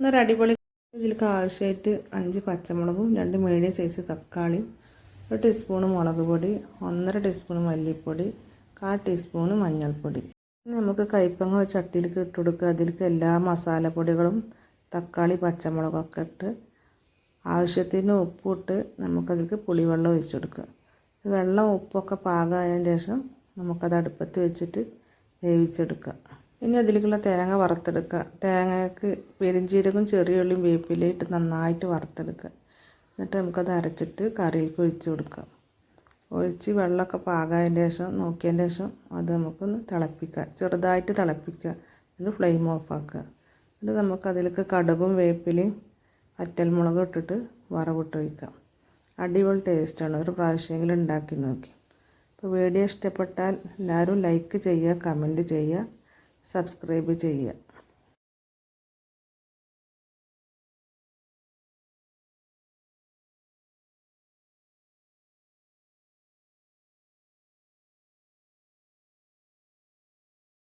എന്നൊരു അടിപൊളി ഇതിലേക്ക് ആവശ്യമായിട്ട് അഞ്ച് പച്ചമുളകും രണ്ട് മീഡിയം സൈസ് തക്കാളിയും ഒരു ടീസ്പൂണ് മുളക് പൊടി ഒന്നര ടീസ്പൂൺ മല്ലിപ്പൊടി കാൽ ടീസ്പൂണ് മഞ്ഞൾപ്പൊടി. നമുക്ക് കൈപ്പങ്ങ ചട്ടിയിലേക്ക് ഇട്ട് കൊടുക്കുക. അതിലേക്ക് എല്ലാ മസാലപ്പൊടികളും തക്കാളി പച്ചമുളകൊക്കെ ഇട്ട് ആവശ്യത്തിന് ഉപ്പിട്ട് നമുക്കതിലേക്ക് പുളിവെള്ളം ഒഴിച്ചു കൊടുക്കുക. വെള്ളം ഉപ്പൊക്കെ പാകമായതിന് ശേഷം നമുക്കത് അടുപ്പത്ത് വെച്ചിട്ട് വേവിച്ചെടുക്കുക. ഇനി അതിലേക്കുള്ള തേങ്ങ വറുത്തെടുക്കുക. തേങ്ങയ്ക്ക് പെരിഞ്ചീരകം ചെറിയുള്ളിയും വേപ്പിലയും ഇട്ട് നന്നായിട്ട് വറുത്തെടുക്കുക. എന്നിട്ട് നമുക്കത് അരച്ചിട്ട് കറിയിലേക്ക് ഒഴിച്ച് കൊടുക്കാം ഒഴിച്ച് വെള്ളമൊക്കെ പാകമായതിന് ശേഷം നോക്കിയതിന് ശേഷം അത് നമുക്കൊന്ന് തിളപ്പിക്കുക. ചെറുതായിട്ട് തിളപ്പിക്കുക. എന്നിട്ട് ഫ്ലെയിം ഓഫ് ആക്കുക. എന്നിട്ട് നമുക്ക് അതിലേക്ക് കടുകും വേപ്പിലയും വറ്റൽമുളകും ഇട്ടിട്ട് വറവിട്ട് ഒഴിക്കാം. അടിപൊളി ടേസ്റ്റാണ്. ഒരു പ്രാവശ്യമെങ്കിലും ഉണ്ടാക്കി നോക്കി. അപ്പോൾ വീഡിയോ ഇഷ്ടപ്പെട്ടാൽ എല്ലാവരും ലൈക്ക് ചെയ്യുക കമന്റ് ചെയ്യുക. സബ്സ്ക്രൈബ് ചെയ്യുക.